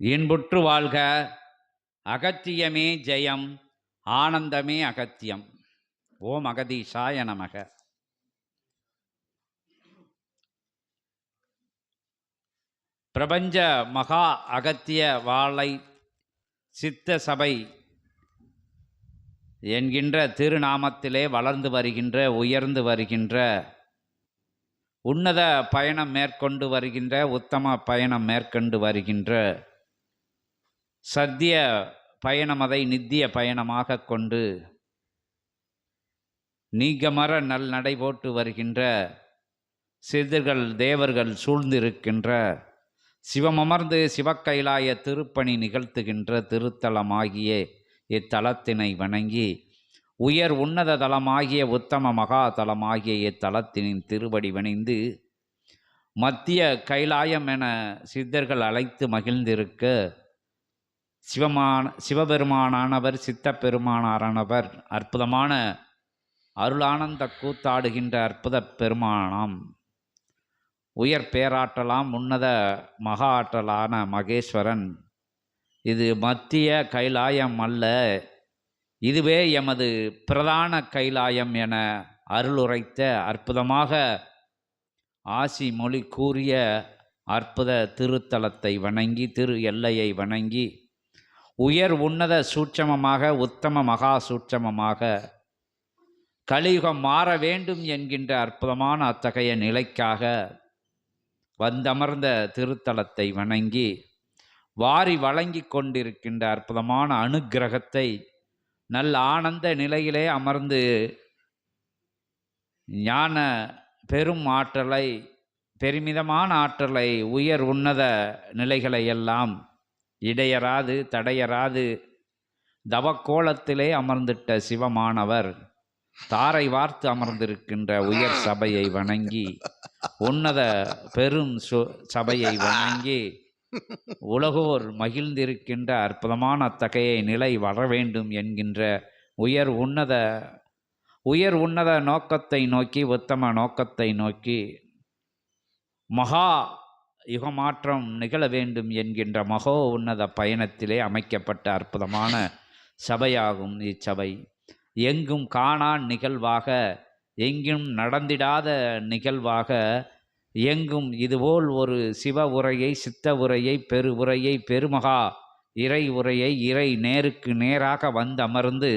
இன்புற்று வாழ்க. அகத்தியமே ஜெயம் ஆனந்தமே அகத்தியம். ஓம் அகதீஷாய நமக. பிரபஞ்ச மகா அகத்திய வாழை சித்த சபை என்கின்ற திருநாமத்திலே வளர்ந்து வருகின்ற உயர்ந்து வருகின்ற உன்னத பயணம் மேற்கொண்டு வருகின்ற உத்தம பயணம் மேற்கொண்டு வருகின்ற சத்திய பயணமதை நித்திய பயணமாக கொண்டு நீங்கமர நல் நடை போட்டு வருகின்ற சிதர்கள் தேவர்கள் சூழ்ந்திருக்கின்ற சிவமமர்ந்து சிவக்கைலாய திருப்பணி நிகழ்த்துகின்ற திருத்தலமாகிய இத்தலத்தினை வணங்கி உயர் உன்னத தலமாகிய உத்தம மகா தலமாகிய இத்தலத்தினின் திருவடி வணிந்து மத்திய கைலாயம் என சித்தர்கள் அழைத்து மகிழ்ந்திருக்க சிவமான சிவபெருமானானவர் சித்தப்பெருமானாரானவர் அற்புதமான அருளானந்த கூத்தாடுகின்ற அற்புத பெருமானாம். உயர் பேராற்றலாம் உன்னத மகா ஆற்றலான மகேஸ்வரன். இது மத்திய கைலாயம் அல்ல இதுவே எமது பிரதான கைலாயம் என அருளுரைத்த அற்புதமாக ஆசி மொழி கூறிய அற்புத திருத்தலத்தை வணங்கி திரு எல்லையை வணங்கி உயர் உன்னத சூட்சமமாக உத்தம மகா சூட்சமமாக கலியுகம் மாற வேண்டும் என்கின்ற அற்புதமான அத்தகைய நிலைக்காக வந்தமர்ந்த திருத்தலத்தை வணங்கி வாரி வழங்கி கொண்டிருக்கின்ற அற்புதமான அனுக்கிரகத்தை நல்ல ஆனந்த நிலையிலே அமர்ந்து ஞான பெரும் ஆற்றலை பெருமிதமான ஆற்றலை உயர் உன்னத நிலைகளை எல்லாம் இடையராது தடையராது. தவக்கோலத்திலே அமர்ந்திட்ட சிவமானவர் தாரை வார்த்து அமர்ந்திருக்கின்ற உயர் சபையை வணங்கி உன்னத பெரும் சு- சபையை வணங்கி உலகோர் மகிழ்ந்திருக்கின்ற அற்புதமான அத்தகைய நிலை வர வேண்டும் என்கின்ற உயர் உன்னத உயர் உன்னத நோக்கத்தை நோக்கி உத்தம நோக்கத்தை நோக்கி மகா யுகமாற்றம் நிகழ வேண்டும் என்கின்ற மகோ உன்னத பயணத்திலே அமைக்கப்பட்ட அற்புதமான சபையாகும் இச்சபை. எங்கும் காணா நிகழ்வாக எங்கும் நடந்திடாத நிகழ்வாக எங்கும் இதுபோல் ஒரு சிவ உரையை சித்த உரையை பெரு உரையை பெருமகா இறை உரையை இறை நேருக்கு நேராக வந்து அமர்ந்து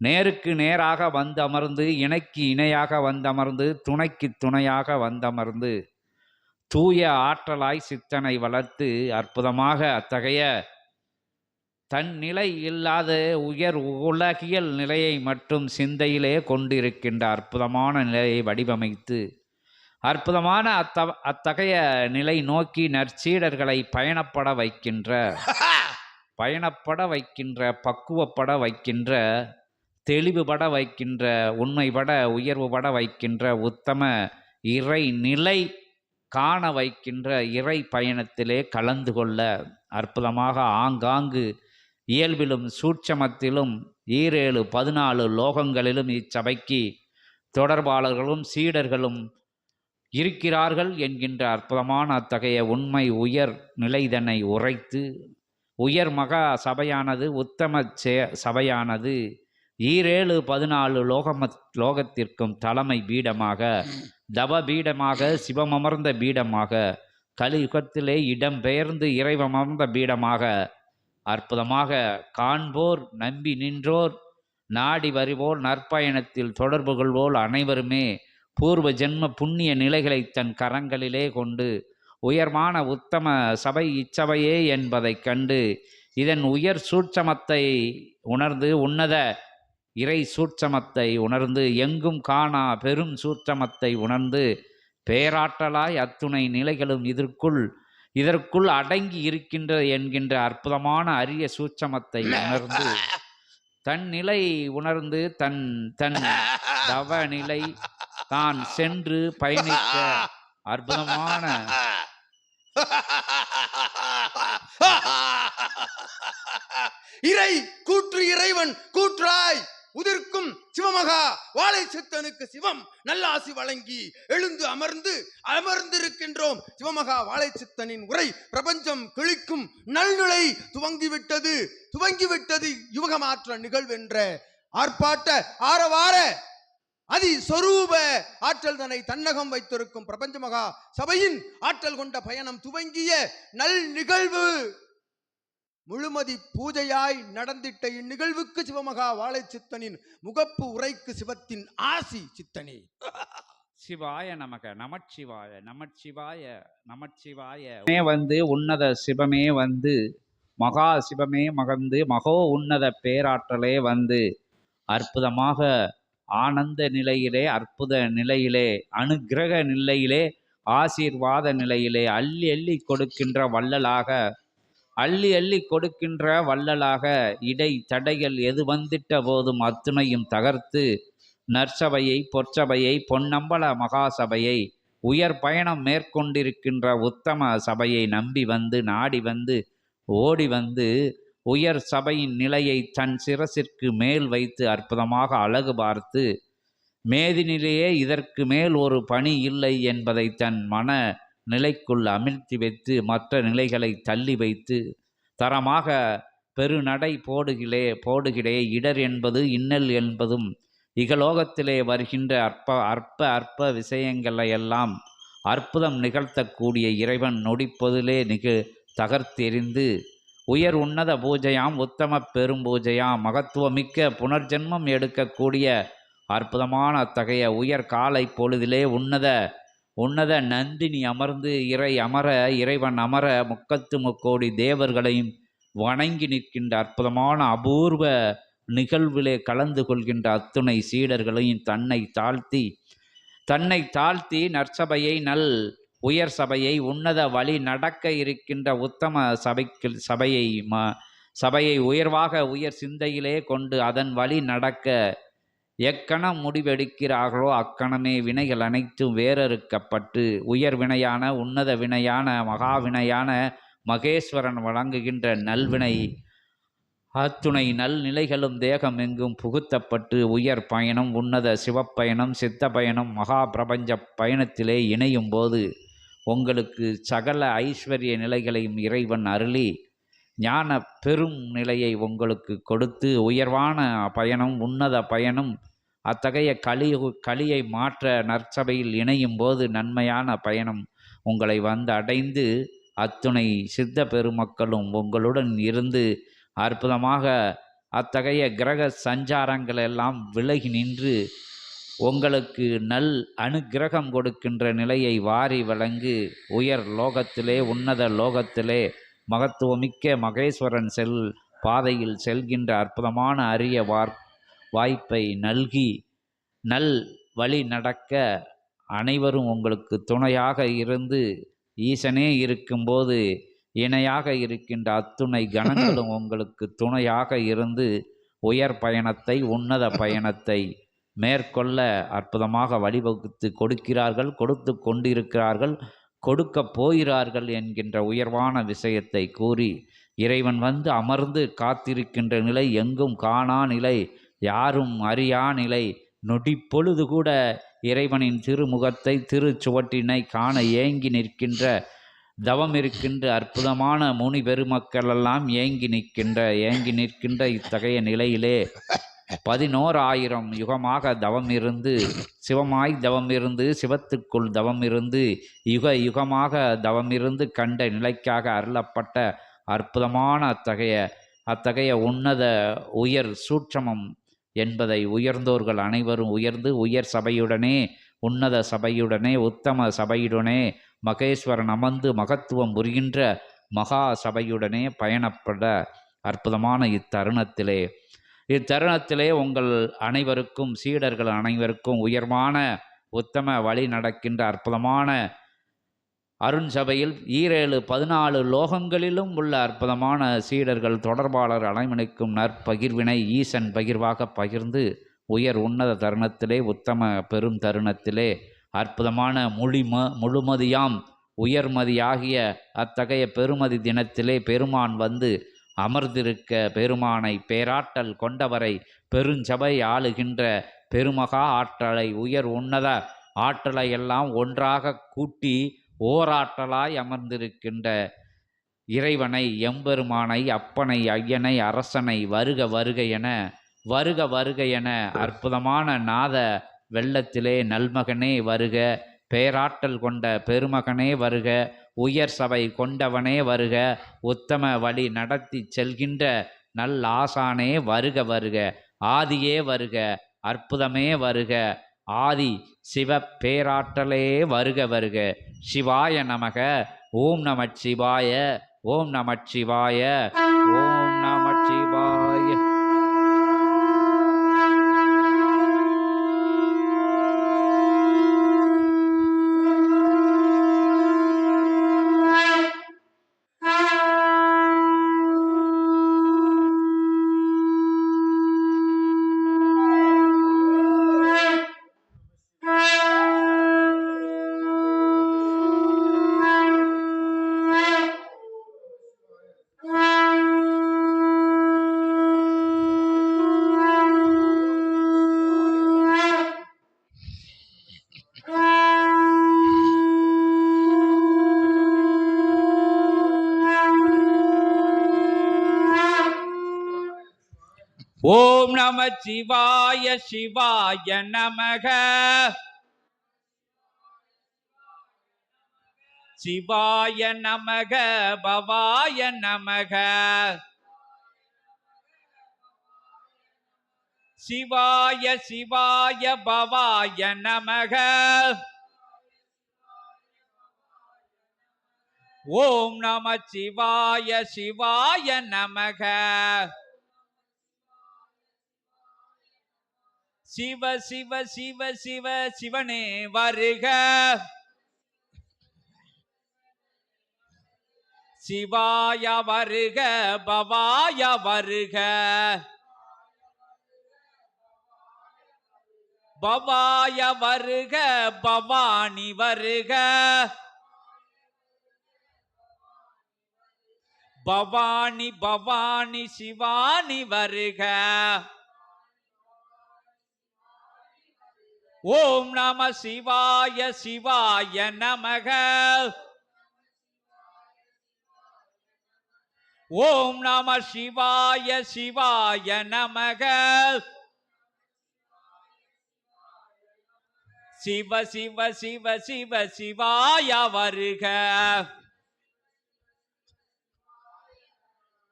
நேருக்கு நேராக வந்தமர்ந்து இணைக்கு இணையாக வந்தமர்ந்து துணைக்கு துணையாக வந்தமர்ந்து தூய ஆற்றலாய் சித்தனை வளர்த்து அற்புதமாக அத்தகைய தன் நிலை இல்லாத உயர் உலகியல் நிலையை மட்டும் சிந்தையிலே கொண்டிருக்கின்ற அற்புதமான நிலையை வடிவமைத்து அற்புதமான அத்த அத்தகைய நிலை நோக்கி நற்சீடர்களை பயணப்பட வைக்கின்ற பயணப்பட வைக்கின்ற பக்குவப்பட வைக்கின்ற தெளிவுபட வைக்கின்ற உண்மைபட உயர்வுபட வைக்கின்ற உத்தம இறை நிலை காண வைக்கின்ற இறை பயணத்திலே கலந்து கொள்ள அற்புதமாக ஆங்காங்கு இயல்பிலும் சூட்சமத்திலும் ஈரேழு பதினாலு லோகங்களிலும் இச்சபைக்கு தொடர்பாளர்களும் சீடர்களும் இருக்கிறார்கள் என்கின்ற அற்புதமான அத்தகைய உண்மை உயர் நிலைதனை உரைத்து உயர் மகா சபையானது உத்தம சே- சபையானது ஈரேழு பதினாலு லோகம லோகத்திற்கும் தலைமை பீடமாக தவ பீடமாக சிவமமர்ந்த பீடமாக கலியுகத்திலே இடம்பெயர்ந்து இறைவமர்ந்த பீடமாக அற்புதமாக காண்போர் நம்பி நின்றோர் நாடி வருவோர் நற்பயணத்தில் தொடர்பு கொள்வோர் அனைவருமே பூர்வ ஜென்ம புண்ணிய நிலைகளை தன் கரங்களிலே கொண்டு உயர்மான உத்தம சபை இச்சபையே என்பதைக் கண்டு இதன் உயர் சூட்சமத்தை உணர்ந்து உன்னத இறை சூட்சமத்தை உணர்ந்து எங்கும் காணா பெரும் சூட்சமத்தை உணர்ந்து பேராற்றலாய் அத்துணை நிலைகளும் இதற்குள் இதற்குள் அடங்கி இருக்கின்ற என்கின்ற அற்புதமான அரிய சூட்சமத்தை உணர்ந்து தன் நிலை உணர்ந்து தன் தன் தவ நிலை தான் சென்று பயணிக்க அற்புதமான இறை கூற்று இறைவன் கூற்றாய்! உதிர்க்கும் சிவமகா வாழை சித்தனுக்கு சிவம். நல்லாசி வழங்கி எழுந்து அமர்ந்து அமர்ந்திருக்கின்றோம். சிவமகா வாழை சித்தனின் உரை பிரபஞ்சம் கிழிக்கும் நல்நிலை துவங்கிவிட்டது. துவங்கிவிட்டது யுவகமாற்ற நிகழ்வென்ற ஆர்ப்பாட்ட ஆரவார அதி சொரூப ஆற்றல் தன்னை தன்னகம் வைத்திருக்கும் பிரபஞ்ச மகா சபையின் ஆற்றல் கொண்ட பயணம் துவங்கிய நல் நிகழ்வு முழுமதி பூஜையாய் நடந்திட்ட இந்நிகழ்வுக்கு சிவமகா வாழை சித்தனின் முகப்பு உரைக்கு சிவத்தின் ஆசி சித்தனே. சிவாய நமக நமச்சிவாய நமச்சிவாய நமச்சிவாய. வந்து உன்னத சிவமே வந்து மகா சிவமே மகந்து மகோ உன்னத பேராற்றலே வந்து அற்புதமாக ஆனந்த நிலையிலே அற்புத நிலையிலே அனுக்கிரக நிலையிலே ஆசீர்வாத நிலையிலே அள்ளி அள்ளி கொடுக்கின்ற வள்ளலாக அள்ளி அள்ளி கொடுக்கின்ற வள்ளலாக இடை தடைகள் எது வந்திட்ட போதும் அத்துணையும் தகர்த்து நற்சபையை பொற்சபையை பொன்னம்பல மகாசபையை உயர் பயணம் மேற்கொண்டிருக்கின்ற உத்தம சபையை நம்பி வந்து நாடி வந்து ஓடி வந்து உயர் சபையின் நிலையை தன் சிரசிற்கு மேல் வைத்து அற்புதமாக அழகு பார்த்து மேதினிலேயே இதற்கு மேல் ஒரு பணி இல்லை என்பதை தன் மன நிலைக்குள் அமிழ்த்தி வைத்து மற்ற நிலைகளை தள்ளி வைத்து தரமாக பெருநடை போடுகிலே போடுகிறே இடர் என்பது இன்னல் என்பதும் இகலோகத்திலே வருகின்ற அற்ப அற்ப அற்ப விஷயங்களையெல்லாம் அற்புதம் நிகழ்த்தக்கூடிய இறைவன் நொடிப்பதிலே நிக தகர்த்தெறிந்து உயர் உன்னத பூஜையாம் உத்தம பெரும் பூஜையாம் மகத்துவமிக்க புனர்ஜென்மம் எடுக்கக்கூடிய அற்புதமான அத்தகைய உயர் காலை பொழுதிலே உன்னத உன்னத நந்தினி அமர்ந்து இறை அமர இறைவன் அமர முக்கத்து முக்கோடி தேவர்களையும் வணங்கி நிற்கின்ற அற்புதமான அபூர்வ நிகழ்விலே கலந்து கொள்கின்ற அத்துணை சீடர்களையும் தன்னை தாழ்த்தி தன்னை தாழ்த்தி நற்சபையை நல் உயர் சபையை உன்னத வழி நடக்க இருக்கின்ற உத்தம சபைக்கு சபையை ம சபையை உயர்வாக உயர் சிந்தையிலே கொண்டு அதன் வழி நடக்க எக்கணம் முடிவெடுக்கிறார்களோ அக்கணமே வினைகள் அனைத்தும் வேறறுக்கப்பட்டு உயர் வினையான உன்னத வினையான மகாவினையான மகேஸ்வரன் வழங்குகின்ற நல்வினை. அத்துணை நல்நிலைகளும் தேகம் எங்கும் புகுத்தப்பட்டு உயர் பயணம் உன்னத சிவப்பயணம் சித்த பயணம் மகா பிரபஞ்ச பயணத்திலே இணையும் போது உங்களுக்கு சகல ஐஸ்வர்ய நிலைகளையும் இறைவன் அருளி ஞான பெரும் நிலையை உங்களுக்கு கொடுத்து உயர்வான பயணம் உன்னத பயணம் அத்தகைய களி களியை மாற்ற நற்சபையில் இணையும் போது நன்மையான பயணம் உங்களை வந்து அடைந்து அத்துணை சித்த பெருமக்களும் உங்களுடன் இருந்து அற்புதமாக அத்தகைய கிரக சஞ்சாரங்கள் எல்லாம் விலகி நின்று உங்களுக்கு நல் அனுக்கிரகம் கொடுக்கின்ற நிலையை வாரி வழங்கு உயர் லோகத்திலே உன்னத லோகத்திலே மகத்துவமிக்க மகேஸ்வரன் செல் பாதையில் செல்கின்ற அற்புதமான அரிய வார் வாய்ப்பை நல்கி நல் வழி நடக்க அனைவரும் உங்களுக்கு துணையாக இருந்து ஈசனே இருக்கும்போது இணையாக இருக்கின்ற அத்துணை கணங்களும் உங்களுக்கு துணையாக இருந்து உயர் பயணத்தை உன்னத பயணத்தை மேற்கொள்ள அற்புதமாக வழிவகுத்து கொடுக்கிறார்கள் கொடுத்து கொண்டிருக்கிறார்கள் கொடுக்க போகிறார்கள் என்கின்ற உயர்வான விஷயத்தை கூறி இறைவன் வந்து அமர்ந்து காத்திருக்கின்ற நிலை எங்கும் காணா நிலை யாரும் அறியா நிலை நொடிப்பொழுது கூட இறைவனின் திருமுகத்தை திருச்சுவற்றினை காண ஏங்கி நிற்கின்ற தவம் இருக்கின்ற அற்புதமான முனி பெருமக்களெல்லாம் ஏங்கி நிற்கின்ற ஏங்கி நிற்கின்ற இத்தகைய நிலையிலே பதினோராயிரம் யுகமாக தவம் இருந்து சிவமாய் தவம் இருந்து சிவத்துக்குள் தவம் இருந்து யுக யுகமாக தவம் இருந்து கண்ட நிலைக்காக அருளப்பட்ட அற்புதமான அத்தகைய அத்தகைய உன்னத உயர் சூட்சமம் என்பதை உயர்ந்தோர்கள் அனைவரும் உயர்ந்து உயர் சபையுடனே உன்னத சபையுடனே உத்தம சபையுடனே மகேஸ்வரன் அமர்ந்து மகத்துவம் புரிகின்ற மகா சபையுடனே பயணப்பட அற்புதமான இத்தருணத்திலே. இத்தருணத்திலே உங்கள் அனைவருக்கும் சீடர்கள் அனைவருக்கும் உயர்வான உத்தம வழி நடக்கின்ற அற்புதமான அருண் சபையில் ஈரேழு பதினாலு லோகங்களிலும் உள்ள அற்புதமான சீடர்கள் தொடர்பாளர் அனைவனுக்கும் நற்பகிர்வினை ஈசன் பகிர்வாக பகிர்ந்து உயர் உன்னத தருணத்திலே உத்தம பெரும் தருணத்திலே அற்புதமான மொழிம முழுமதியாம் உயர்மதியாகிய அத்தகைய பெருமதி தினத்திலே பெருமான் வந்து அமர்ந்திருக்க பெருமானை பேராற்றல் கொண்டவரை பெருஞ்சபை ஆளுகின்ற பெருமகா ஆற்றலை உயர் உன்னத ஆற்றலை எல்லாம் ஒன்றாக கூட்டி ஓராற்றலாய் அமர்ந்திருக்கின்ற இறைவனை எம்பெருமானை அப்பனை ஐயனை அரசனை வருக வருக என வருக வருக என அற்புதமான நாத வெள்ளத்திலே நல்மகனே வருக பேராற்றல் கொண்ட பெருமகனே வருக உயர் சபை கொண்டவனே வருக உத்தம வழி நடத்தி செல்கின்ற நல் ஆசானே வருக வருக ஆதியே வருக அற்புதமே வருக ஆதி சிவ பேராற்றலே வருக வருக. சிவாய நமக ஓம் நமச்சிவாய ஓம் நமச்சிவாய ஓம் நமச்சிவாய நம சிவாய சிவாய நமக. சிவாய நமக பவாய நமக. சிவாய சிவாய பவாய நமக. ஓம் நம சிவாய சிவாய நமக. சிவ சிவ சிவ சிவ சிவனே வருக. சிவாய வருக பவாய வருக. பவாய வருக பவானி வருக. பவானி பவானி சிவானி வருக. ஓம் நம சிவாய சிவாய நமக. ஓம் நம சிவாய சிவாய நமக. சிவ சிவ சிவ சிவ சிவாய வருக.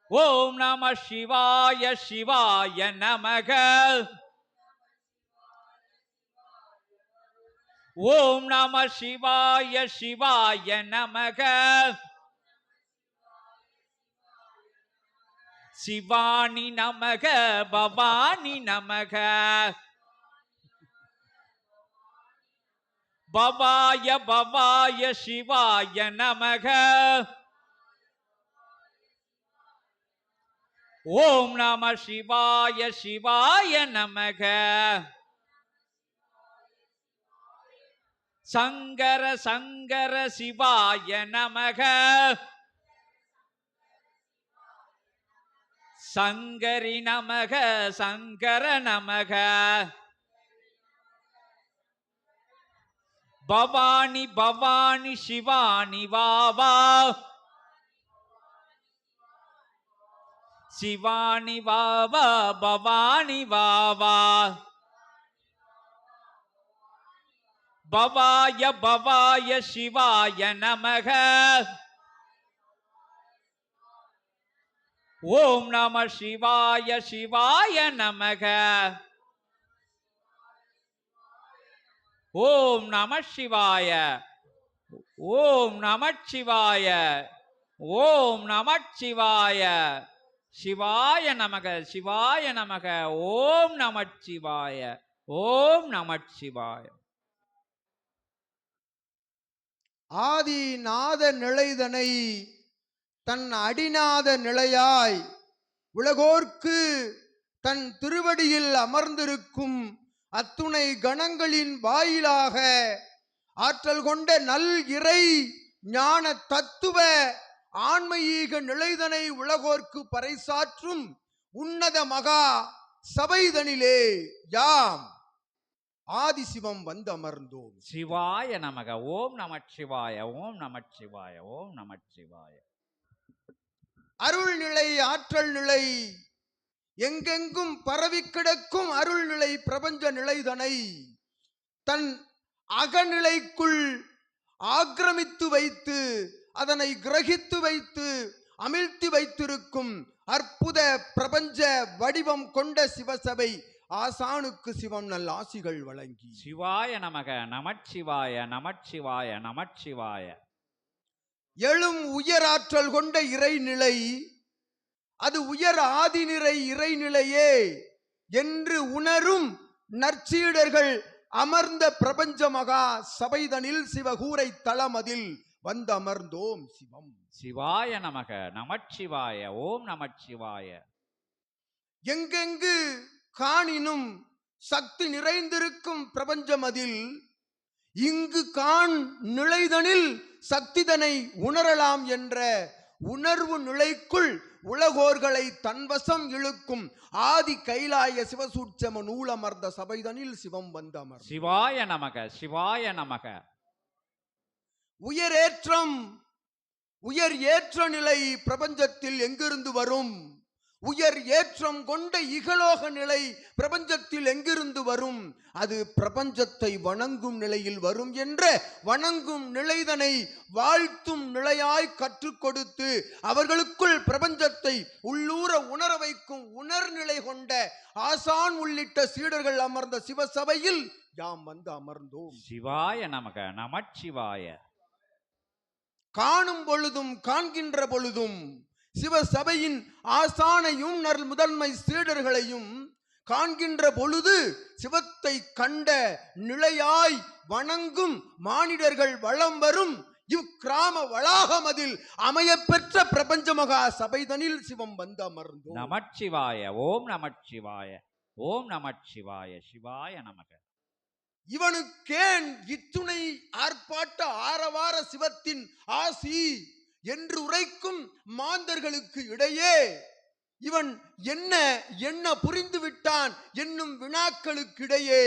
ஓம் நம சிவாய சிவாய நமக. ஓம் நம சிவாய சிவாய நமக. சிவானி நமக பவானி நமக. பவாய பவாய சிவாய நமக. ஓம் நம சிவாய சிவாய நமக. சங்கர சங்கர சிவாய நமக. சங்கரி நமக சங்கர நமக. பவானி பவானி சிவானி வாவா சிவானி வாவா பவானி வாவா பவாய பவாய சிவாய நமக. ஓம் நம சிவாய சிவாய நமக. ஓம் நம சிவாய. ஓம் நம சிவாய. ஓம் நம சிவாய. சிவாய நமக சிவாய நமக. ஓம் நம சிவாய. ஓம் நம சிவாய. ஆதி நாத நிலைதனை தன் அடிநாத நிலையாய் உலகோர்க்கு தன் திருவடியில் அமர்ந்திருக்கும் அத்துணை கணங்களின் வாயிலாக ஆற்றல் கொண்ட நல் இறை ஞான தத்துவ ஆன்மீக நிலைதனை உலகோர்க்கு பறைசாற்றும் உன்னத மகா சபைதனிலே யாம். ஆதிசிவம் வந்து அமர்ந்தோம். சிவாய நமக. ஓம் நமச்சிவாய. ஓம் நமச்சிவாய. ஓம் நமச்சிவாய. அருள் நிலை ஆற்றல் நிலை எங்கெங்கும் பரவி கிடக்கும் அருள் நிலை பிரபஞ்ச நிலைதனை தன் அகநிலைக்குள் ஆக்கிரமித்து வைத்து அதனை கிரகித்து வைத்து அமிழ்த்தி வைத்திருக்கும் அற்புத பிரபஞ்ச வடிவம் கொண்ட சிவசபை ஆசானுக்கு சிவம் நல்ல ஆசிகள் வழங்கி. சிவாய நமக நமச்சிவாய நமச்சிவாய நமச்சிவாய. எழும் உயராற்றல் கொண்ட இறைநிலை அது உயர் ஆதிநிறை இறைநிலையே என்று உணரும் நற்சீடர்கள் அமர்ந்த பிரபஞ்ச மகா சபைதனில் சிவகூரை தளமதில் வந்து அமர்ந்தோம் சிவம். சிவாய நமக நமச்சிவாய ஓம் நமச்சிவாய. எங்கெங்கு காணினும் சக்தி நிறைந்திருக்கும் பிரபஞ்சமதில் இங்கு காண் நிலைதனில் சக்திதனை உணரலாம் என்ற உணர்வு நிலைக்குள் உலகோர்களை தன்வசம் இழுக்கும் ஆதி கைலாய சிவசூட்சம நூலமர்ந்த சபைதனில் சிவம் வந்து அமர் சிவாய நமக சிவாய நமக. உயரேற்றம் உயர் ஏற்ற நிலை பிரபஞ்சத்தில் எங்கிருந்து வரும்? உயர் ஏற்றம் கொண்ட இகலோக நிலை பிரபஞ்சத்தில் எங்கிருந்து வரும்? அது பிரபஞ்சத்தை வணங்கும் நிலையில் வரும் என்ற வணங்கும் நிலைதனை வாழ்த்தும் நிலையாய் கற்றுக் கொடுத்து அவர்களுக்குள் பிரபஞ்சத்தை உள்ளூர உணர வைக்கும் உணர்நிலை கொண்ட ஆசான் உள்ளிட்ட சீடர்கள் அமர்ந்த சிவசபையில் யாம் வந்து அமர்ந்தோம். சிவாய நமக நமச்சிவாய. காணும் பொழுதும் காண்கின்ற பொழுதும் சிவசபையின் ஆசானையும் நல் முதன்மை சீடர்களையும் காண்கின்ற பொழுது சிவத்தை கண்ட நிலையாய் வணங்கும் மானிடர்கள் வளம் வரும். இவ்கிராம வளாகமதில் அமையப்பெற்ற பிரபஞ்ச மகா சபைதனில் சிவம் வந்து அமர்ந்தோம். நமச்சிவாய ஓம் நமச்சிவாய ஓம் நமச்சிவாய சிவாய நமக. இவனுக்கேன் இத்துணை ஆர்ப்பாட்ட ஆரவார சிவத்தின் ஆசி. என்று உரைக்கும் மாந்தர்களுக்கு இடையே இவன் என்ன என்ன புரிந்து விட்டான் என்னும் வினாக்களுக்கிடையே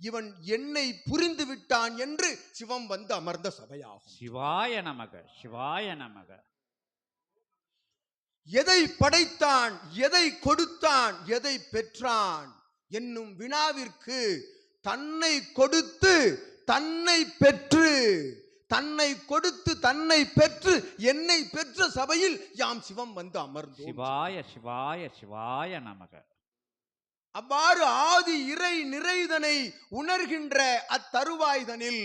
இவன் என்னை புரிந்து விட்டான் என்று சிவம் வந்து அமர்ந்த சபையாகும். சிவாய நமக சிவாய நமக. எதை படைத்தான் எதை கொடுத்தான் எதை பெற்றான் என்னும் வினாவிற்கு தன்னை கொடுத்து தன்னை பெற்று தன்னை கொடுத்து தன்னை பெற்று என்னை பெற்ற சபையில் யாம் சிவம் வந்து அமர்ந்தோம். சிவாய சிவாய சிவாய நமக. அவ்வாறு ஆதி இறை நிறைதனை உணர்கின்ற அத்தருவாய்தனில்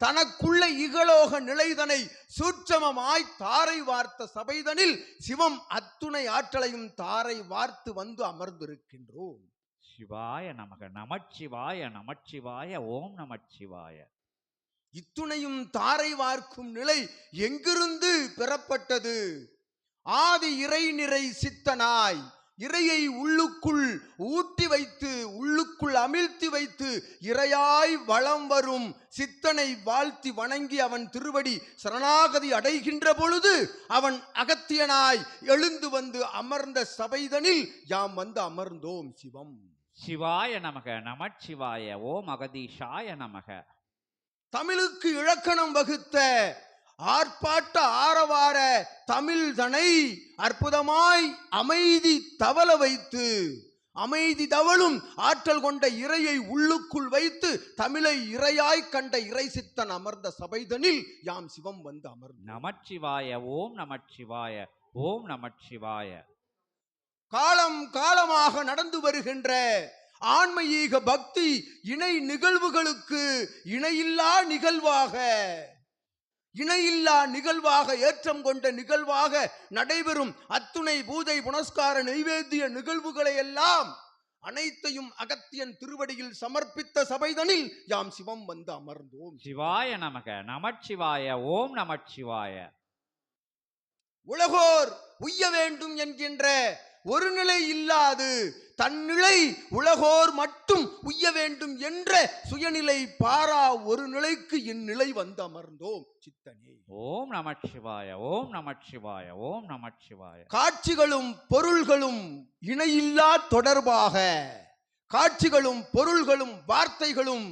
தனக்குள்ள இகலோக நிலைதனை சூட்சமமாய் தாரை வார்த்த சபைதனில் சிவம் அத்துணை ஆற்றலையும் தாரை வார்த்து வந்து அமர்ந்திருக்கின்றோம். சிவாய நமக நமச்சிவாய நமச்சிவாய ஓம் நமச்சிவாய. இத்துணையும் தாரை வார்க்கும் நிலை எங்கிருந்து பெறப்பட்டது? ஆதி இறை நிறை சித்தனாய் இறையை உள்ளுக்குள் ஊட்டி வைத்து உள்ளுக்குள் அமிழ்த்தி வைத்து இறையாய் வளம் வரும் சித்தனை வாழ்த்தி வணங்கி அவன் திருவடி சரணாகதி அடைகின்ற பொழுது அவன் அகத்தியனாய் எழுந்து வந்து அமர்ந்த சபைதனில் யாம் வந்து அமர்ந்தோம் சிவம். சிவாய நமக நமச்சிவாய ஓம் அகதீஷாய நமக. தமிழுக்கு இலக்கணம் வகுத்த ஆர்ப்பாட்ட ஆரவார தமிழ்தனை அற்புதமாய் அமைதி தவள வைத்து அமைதி தவளும் ஆற்றல் கொண்ட இறையை உள்ளுக்குள் வைத்து தமிழை இறையாய் கண்ட இறை சித்தன் அமர்ந்த சபைதனில் யாம் சிவம் வந்து அமர்ந்தோம். நமச்சிவாய ஓம் நமச்சிவாய ஓம் நமச்சிவாய. காலம் காலமாக நடந்து வருகின்ற ஆன்மீக பக்தி இணை நிகழ்வுகளுக்கு இணையில்லா நிகழ்வாக. இணையில்லா நிகழ்வாக ஏற்றம் கொண்ட நிகழ்வாக நடைபெறும் அத்துணை பூஜை புனஸ்கார நைவேத்திய நிகழ்வுகளை எல்லாம் அனைத்தையும் அகத்தியன் திருவடியில் சமர்ப்பித்த சபைதனில் யாம் சிவம் வந்து அமர்ந்தோம். சிவாய நமக நமச்சிவாய ஓம் நமச்சிவாய. உலகோர் உய்ய வேண்டும் என்கின்ற ஒரு நிலை இல்லாது தன்னிலை உலகோர் மட்டும் உய்ய வேண்டும் என்ற சுயநிலை பாரா ஒரு நிலைக்கு இந்நிலை வந்து அமர்ந்தோம் சித்தனே. ஓம் நமச்சிவாய ஓம் நமச்சிவாய ஓம் நமச்சிவாய காட்சிகளும் பொருள்களும் இணையில்லா தொடர்பாக காட்சிகளும் பொருள்களும் வார்த்தைகளும்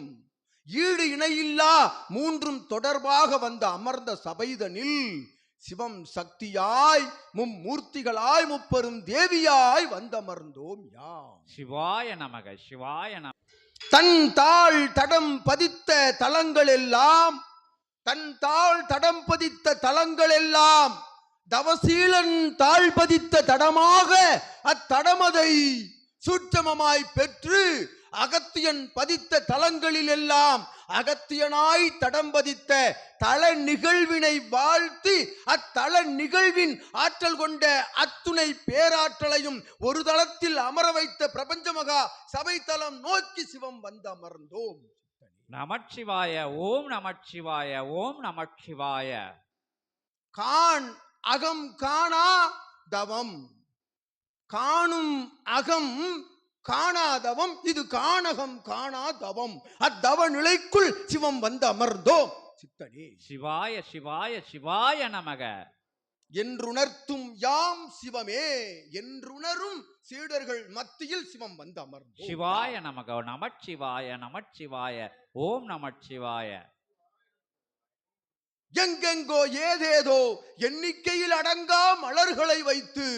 ஈடு இணையில்லா மூன்றும் தொடர்பாக வந்த அமர்ந்த சபைதனில் சிவம் சக்தியாய் மும்மூர்த்திகளாய் முப்பெரும் தேவியாய் வந்தமர்ந்தோம் யாம். சிவாய நமக சிவாய நம. தன் தாள் தடம் பதித்த தலங்கள் எல்லாம் தன் தாள் தடம் பதித்த தலங்கள் எல்லாம் தவசீலன் தாழ் பதித்த தடமாக அத்தடமதை சூட்சமமாய் பெற்று அகத்தியன் பதித்த தலங்களில் எல்லாம் அகத்தியனாய் தடம் பதித்த தல நிகழ்வினை வாழ்த்தி அத்தல நிகழ்வின் ஆற்றல் கொண்ட அத்துணை பேராற்றலையும் ஒரு தளத்தில் அமர வைத்த பிரபஞ்ச மகா சபை தலம் நோக்கி சிவம் வந்து அமர்ந்தோம் நமச்சிவாய ஓம் நமச்சிவாய ஓம் நமச்சிவாய. காண் அகம் காணா தவம். காணும் அகம் காணாதவம் இது காணகம் காணா தவம் அத்தவ நிலைக்குள் சிவம் வந்து அமர்ந்தோம். சித்தனே. சிவாய சிவாய சிவாய நமக. என்றுணர்த்தும் யாம் சிவமே என்றுணரும் சீடர்கள் மத்தியில் சிவம் வந்து அமர்ந்தோம். சிவாய நமக நமச்சிவாய நமச்சிவாய ஓம் நமச்சிவாய. எங்கெங்கோ ஏதேதோ எண்ணிக்கையில் அடங்கா மலர்களை வைத்து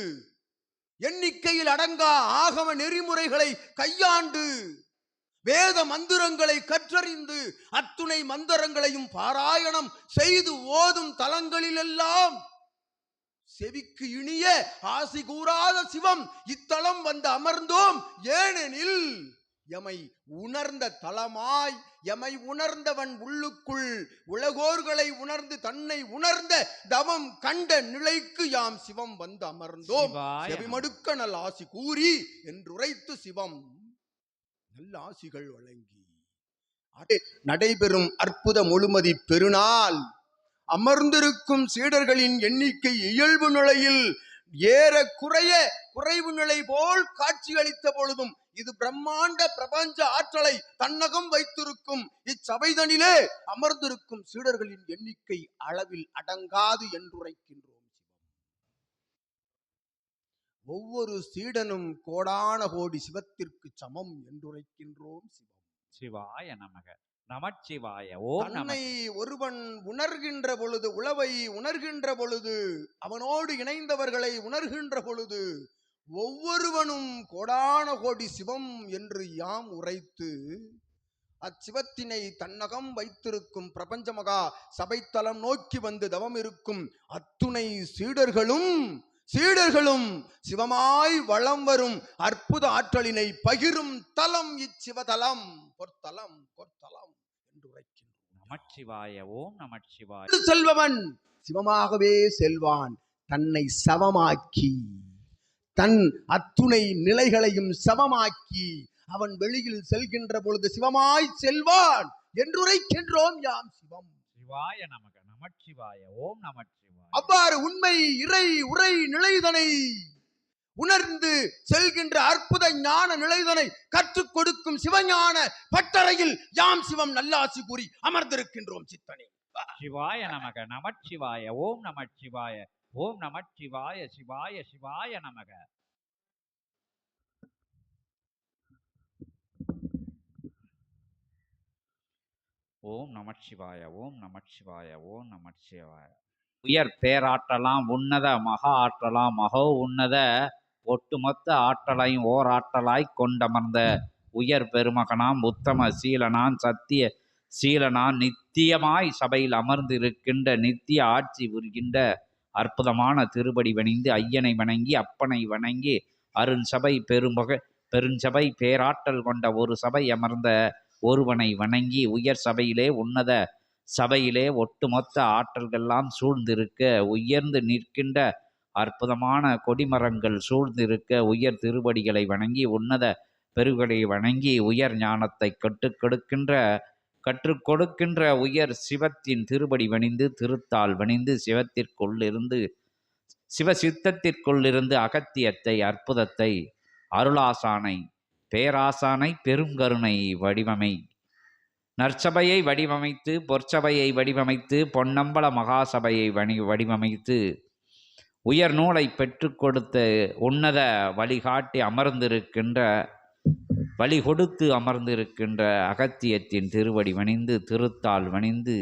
எண்ணிக்கையில் அடங்கா ஆகம நெறிமுறைகளை கையாண்டு வேத மந்திரங்களை கற்றறிந்து அத்துணை மந்திரங்களையும் பாராயணம் செய்து ஓதும் தலங்களிலெல்லாம் செவிக்கு இனிய ஆசி கூறாத சிவம் இத்தலம் வந்து அமர்ந்தோம். ஏனெனில் எமை உணர்ந்த தலமாய் எமை உணர்ந்தவன் உள்ளுக்குள் உலகோர்களை உணர்ந்து தன்னை உணர்ந்த தவம் கண்ட நிலைக்கு யாம் சிவம் வந்து அமர்ந்தோம். செவிமடுக்க நல் ஆசி கூறி என்றுரைத்து சிவம். நல்ல ஆசிகள் வழங்கி. அடே, நடைபெறும் அற்புத முழுமதி பெருநாள். அமர்ந்திருக்கும் சீடர்களின் எண்ணிக்கை இயல்பு நிலையில் ஏற குறைய குறைவு நிலை போல் காட்சியளித்த பொழுதும் இது பிரம்மாண்ட பிரபஞ்ச ஆற்றலை தன்னகம் வைத்திருக்கும் இச்சபைதனிலே அமர்ந்திருக்கும் சீடர்களின் எண்ணிக்கை அளவில் அடங்காது என்றுரைக்கின்றோம் ஒவ்வொரு சீடனும் கோடான கோடி சிவத்திற்கு சமம் என்றுரைக்கின்றோம் சிவம். சிவாய நமக. நமச்சிவாய. ஓ தன்னை ஒருவன் உணர்கின்ற பொழுது உளவை உணர்கின்ற பொழுது அவனோடு இணைந்தவர்களை உணர்கின்ற பொழுது ஒவ்வொருவனும் கோடான கோடி சிவம் என்று யாம் உரைத்து அச்சிவத்தினை தன்னகம் வைத்திருக்கும் பிரபஞ்சமகா சபைத்தலம் நோக்கி வந்து தவம் இருக்கும் அத்துணை சீடர்களும் சீடர்களும் சிவமாய் வளம் வரும் அற்புத ஆற்றலினை பகிரும் தலம் இச்சிவதலம். பொற்தலம் பொற்தலம் என்று உரைக்கின்றோம் நமச்சிவாய ஓம் நமச்சிவாய. செல்பவன் சிவமாகவே செல்வான் தன்னை சவமாக்கி தன் அத்துணை நிலைகளையும் சமமாக்கி அவன் வெளியில் செல்கின்ற பொழுது சிவமாய் செல்வான் என்று உரைக்கின்றோம் யாம் சிவம். சிவாய நமக நமச்சிவாய ஓம் நமச்சிவாய. அவ்வாறு உண்மை இறை உரை நிலைதனை உணர்ந்து செல்கின்ற அற்புத ஞான நிலைதனை கற்றுக் கொடுக்கும் சிவஞான பட்டறையில் யாம் சிவம் நல்லாசி கூறி அமர்ந்திருக்கின்றோம் சித்தனே. சிவாய நமக நமச்சிவாய ஓம் நமச்சிவாய ஓம் நமச்சிவாய சிவாய சிவாய நமக. ஓம் நமச்சிவாய ஓம் நமச்சிவாய ஓம் நமச்சிவாய. உயர் பேராற்றலாம் உன்னத மகா ஆற்றலாம் மகோ உன்னத ஒட்டுமொத்த ஆற்றலையும் ஓர் ஆற்றலாய் கொண்டமர்ந்த உயர் பெருமகனாம் உத்தம சீலனான் சத்திய சீலனான் நித்தியமாய் சபையில் அமர்ந்திருக்கின்ற நித்திய ஆட்சி புரிகின்ற அற்புதமான திருபடி வணிந்து ஐயனை வணங்கி அப்பனை வணங்கி அருண்சபை பெரும்பக பெருஞ்சபை பேராற்றல் கொண்ட ஒரு சபை அமர்ந்த ஒருவனை வணங்கி உயர் சபையிலே உன்னத சபையிலே ஒட்டுமொத்த ஆற்றல்கள்லாம் சூழ்ந்திருக்க உயர்ந்து நிற்கின்ற அற்புதமான கொடிமரங்கள் சூழ்ந்திருக்க உயர் திருவடிகளை வணங்கி உன்னத பெருகளை வணங்கி உயர் ஞானத்தை கற்றுக் கொடுக்கின்ற கற்றுக் கொடுக்கின்ற உயர் சிவத்தின் திருபடி வணிந்து திருத்தால் வணிந்து சிவத்திற்குள்ளிருந்து சிவசித்தத்திற்குள்ளிருந்து அகத்தியத்தை அற்புதத்தை அருளாசானை பேராசானை பெருங்கருணை வடிவமை. நற்சபையை வடிவமைத்து பொற்சபையை வடிவமைத்து பொன்னம்பல மகாசபையை வணி வடிவமைத்து உயர் நூலை பெற்று கொடுத்து உன்னத வழிகாட்டி அமர்ந்திருக்கின்ற வழி கொடுத்து அமர்ந்திருக்கின்ற அகத்தியத்தின் திருவடி வணிந்து திருத்தால் வணிந்து